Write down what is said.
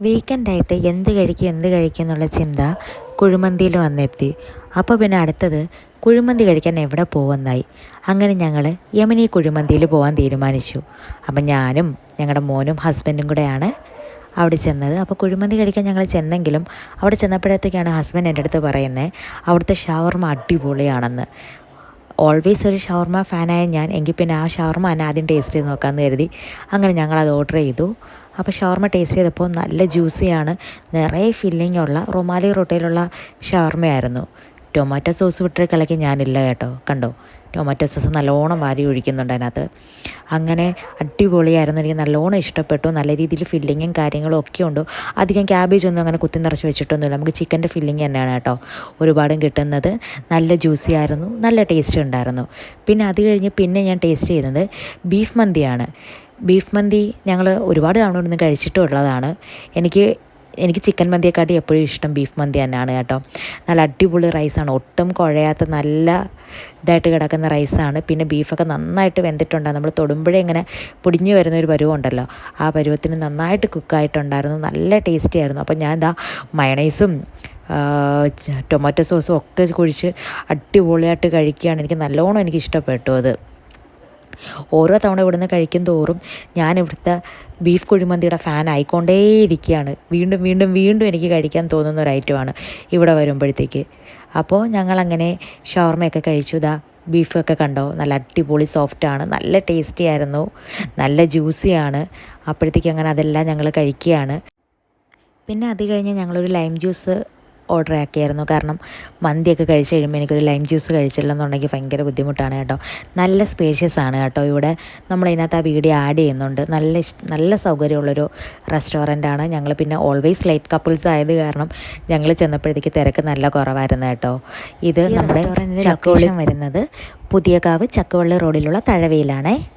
വീക്കെൻഡായിട്ട് എന്ത് കഴിക്കും എന്ത് കഴിക്കും എന്നുള്ള ചിന്ത കുഴിമന്തിയിൽ വന്നെത്തി. അപ്പോൾ പിന്നെ അടുത്തത് കുഴിമന്തി കഴിക്കാൻ എവിടെ പോകുന്നതായി? അങ്ങനെ ഞങ്ങൾ യമനി കുഴിമന്തിയിൽ പോകാൻ തീരുമാനിച്ചു. അപ്പം ഞാനും ഞങ്ങളുടെ മോനും ഹസ്ബൻഡും കൂടെയാണ് അവിടെ ചെന്നത്. അപ്പോൾ കുഴിമന്തി കഴിക്കാൻ ഞങ്ങൾ ചെന്നെങ്കിലും അവിടെ ചെന്നപ്പോഴത്തേക്കാണ് ഹസ്ബൻഡ് എന്റെ അടുത്ത് പറയുന്നത് അവിടുത്തെ ഷവർമ അടിപൊളിയാണെന്ന്. ഓൾവേസ് ഒരു ഷവർമ ഫാനായ ഞാൻ എങ്കിൽ പിന്നെ ആ ഷവർമ തന്നെ ആദ്യം ടേസ്റ്റ് ചെയ്ത് നോക്കാമെന്ന് കരുതി. അങ്ങനെ ഞങ്ങളത് ഓർഡർ ചെയ്തു. അപ്പോൾ ഷവർമ ടേസ്റ്റ് ചെയ്തപ്പോൾ നല്ല ജ്യൂസിയാണ് നിറയെ ഫില്ലിംഗ് ഉള്ള റൊമാലി റൊട്ടയിലുള്ള ഷവർമയായിരുന്നു. ടൊമാറ്റോ സോസ് വിട്ടൊരു കളിക്ക് ഞാനില്ല കേട്ടോ. കണ്ടോ? ടൊമാറ്റോ സോസ് നല്ലോണം വാരി ഒഴിക്കുന്നുണ്ട് അതിനകത്ത്. അങ്ങനെ അടിപൊളിയായിരുന്നു. എനിക്ക് നല്ലോണം ഇഷ്ടപ്പെട്ടു. നല്ല രീതിയിൽ ഫില്ലിങ്ങും കാര്യങ്ങളും ഒക്കെ ഉണ്ട്. അധികം ക്യാബേജ് ഒന്നും അങ്ങനെ കുത്തി നിറച്ച് വെച്ചിട്ടൊന്നുമില്ല. നമുക്ക് ചിക്കന്റെ ഫില്ലിങ് തന്നെയാണ് കേട്ടോ ഒരുപാടും കിട്ടുന്നത്. നല്ല ജ്യൂസി ആയിരുന്നു. നല്ല ടേസ്റ്റ് ഉണ്ടായിരുന്നു. പിന്നെ അത് കഴിഞ്ഞ് പിന്നെ ഞാൻ ടേസ്റ്റ് ചെയ്യുന്നത് ബീഫ് മന്തിയാണ്. ബീഫ് മന്തി ഞങ്ങൾ ഒരുപാട് തവണ കഴിച്ചിട്ടുള്ളതാണ്. എനിക്ക് എനിക്ക് ചിക്കൻ മന്തിയെക്കാട്ടി എപ്പോഴും ഇഷ്ടം ബീഫ് മന്തി തന്നെയാണ് കേട്ടോ. നല്ല അടിപൊളി റൈസാണ്. ഒട്ടും കുഴയാത്ത നല്ല ഇതായിട്ട് കിടക്കുന്ന റൈസാണ്. പിന്നെ ബീഫൊക്കെ നന്നായിട്ട് വെന്തിട്ടുണ്ടാകും നമ്മൾ തൊടുമ്പോഴേ ഇങ്ങനെ പൊടിഞ്ഞു വരുന്ന ഒരു പരുവമുണ്ടല്ലോ ആ പരുവത്തിന് നന്നായിട്ട് കുക്കായിട്ടുണ്ടായിരുന്നു. നല്ല ടേസ്റ്റി ആയിരുന്നു. അപ്പോൾ ഞാൻ എന്താ മയണൈസും ടൊമാറ്റോ സോസും ഒക്കെ കുഴിച്ച് അടിപൊളിയായിട്ട് കഴിക്കുകയാണ്. എനിക്ക് നല്ലോണം എനിക്ക് ഇഷ്ടപ്പെട്ടു അത്. ഓരോ തവണ ഇവിടുന്ന് കഴിക്കും തോറും ഞാൻ ഇവിടുത്തെ ബീഫ് കുഴിമന്തിയുടെ ഫാൻ ആയിക്കൊണ്ടേയിരിക്കുകയാണ്. വീണ്ടും വീണ്ടും വീണ്ടും എനിക്ക് കഴിക്കാൻ തോന്നുന്ന ഒരു ഐറ്റമാണ് ഇവിടെ വരുമ്പോഴത്തേക്ക്. അപ്പോൾ ഞങ്ങളങ്ങനെ ഷവർമയൊക്കെ കഴിച്ചു. ഇതാ ബീഫൊക്കെ കണ്ടോ? നല്ല അടിപൊളി സോഫ്റ്റാണ് നല്ല ടേസ്റ്റി ആയിരുന്നു. നല്ല ജ്യൂസിയാണ് അപ്പോഴത്തേക്ക് അങ്ങനെ അതെല്ലാം ഞങ്ങൾ കഴിക്കുകയാണ്. പിന്നെ അത് കഴിഞ്ഞ് ഞങ്ങളൊരു ലൈം ജ്യൂസ് ഓർഡർ ആക്കിയായിരുന്നു കാരണം മന്തിയൊക്കെ കഴിച്ച് കഴിയുമ്പോൾ എനിക്കൊരു ലൈം ജ്യൂസ് കഴിച്ചില്ലെന്നുണ്ടെങ്കിൽ ഭയങ്കര ബുദ്ധിമുട്ടാണ് കേട്ടോ. നല്ല സ്പേഷ്യസ് ആണ് കേട്ടോ. ഇവിടെ നമ്മളതിനകത്ത് ആ വീഡിയോ ആഡ് ചെയ്യുന്നുണ്ട്. നല്ല നല്ല സൗകര്യമുള്ളൊരു ആണ്. ഞങ്ങൾ പിന്നെ ഓൾവേസ് ലൈറ്റ് കപ്പിൾസ് ആയത് കാരണം ഞങ്ങൾ ചെന്നപ്പോഴത്തേക്ക് തിരക്ക് നല്ല കുറവായിരുന്നു കേട്ടോ. ഇത് നമ്മുടെ ചക്കോളം വരുന്നത് പുതിയകാവ് ചക്കവള്ളി റോഡിലുള്ള തഴവയിലാണേ.